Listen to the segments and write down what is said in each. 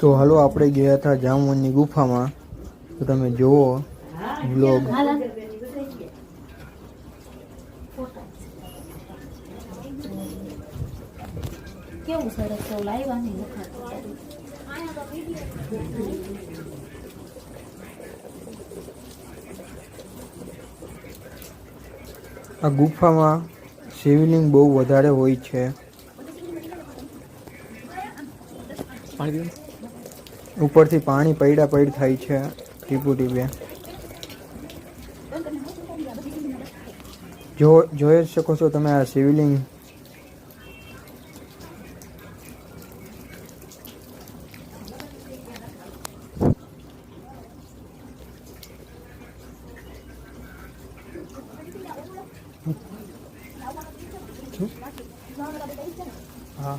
તો હાલો આપણે ગયા હતા જામવનની ગુફામાં. તો તમે જુઓ બ્લોગ કેવું સરસ આ ગુફામાં શિવલિંગ બહુ વધારે હોય છે. ઉપરથી પાણી પૈડા પૈડ થાય છે ટીપુ ટીપે. જો જોઈ શકો છો તમે આ શિવલિંગ. હા.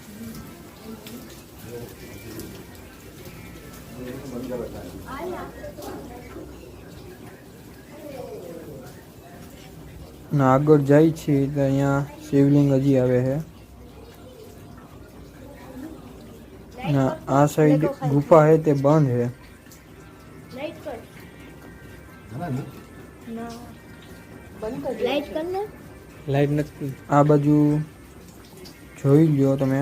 અને આગળ જાય છે તો અહીંયા શિવલિંગ હજી આવે છે અને આ સાઈડ ગુફા છે તે બંધ છે લાઈટ કર ના બંધ કર લાઈટ કર ને લાઈટ નથી આ બાજુ જોઈ લ્યો તમે